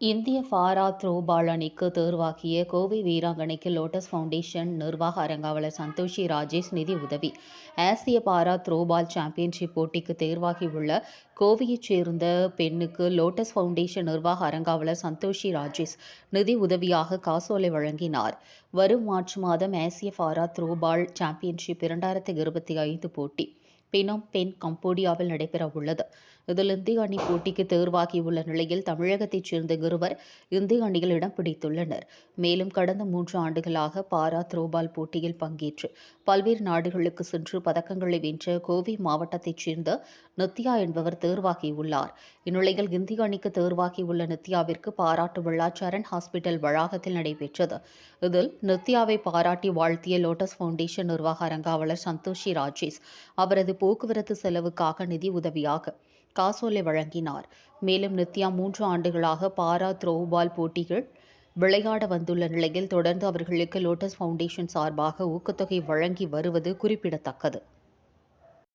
இந்திய para throwball அணிக்கு தேர்வாகிய கோவை வீராங்கனைக்கு லோட்டஸ் ஃபவுண்டேஷன் நிர்வாக அரங்காவலர் சந்தோஷி ராஜேஷ் நிதி உதவி. ஆசிய பாரா த்ரோபால் சாம்பியன்ஷிப் போட்டிக்கு தேர்வாகியுள்ள கோவையைச் சேர்ந்த பெண்ணுக்கு லோட்டஸ் ஃபவுண்டேஷன் நிர்வாக அரங்காவலர் சந்தோஷி ராஜேஷ் நிதி உதவியாக காசோலை வழங்கினார். வரும் மார்ச் மாதம் ஆசிய பாரா த்ரோபால் சாம்பியன்ஷிப் இரண்டாயிரத்தி இருபத்தி ஐந்து போட்டி. பினோம் பென் கம்போடியாவில் நடைபெற உள்ளது. இதில் இந்திய அணி போட்டிக்கு தேர்வாகியுள்ள நிலையில் தமிழகத்தைச் சேர்ந்த இருவர் இந்திய அணியில் இடம் பிடித்துள்ளனர். மேலும் கடந்த மூன்று ஆண்டுகளாக பாரா த்ரோபால் போட்டியில் பங்கேற்று பல்வேறு நாடுகளுக்கு சென்று பதக்கங்களை வென்ற கோவை மாவட்டத்தைச் சேர்ந்த நித்யா என்பவர் தேர்வாகியுள்ளார். இந்நிலையில் இந்திய அணிக்கு தேர்வாகியுள்ள நித்யாவிற்கு பாராட்டு விழா சரண் ஹாஸ்பிட்டல் வளாகத்தில் நடைபெற்றது. இதில் நித்யாவை பாராட்டி வாழ்த்திய லோட்டஸ் ஃபவுண்டேஷன் நிர்வாக அரங்காவலர் சந்தோஷி ராஜேஷ் அவரது போக்குவரத்து செலவுக்காக நிதி உதவியாக காசோலை வழங்கினார். மேலும் நித்யா மூன்று ஆண்டுகளாக பாரா த்ரோபால் போட்டிகள் விளையாட வந்துள்ள நிலையில் தொடர்ந்து அவர்களுக்கு லோட்டஸ் ஃபவுண்டேஷன் சார்பாக ஊக்கத்தொகை வழங்கி வருவது குறிப்பிடத்தக்கது.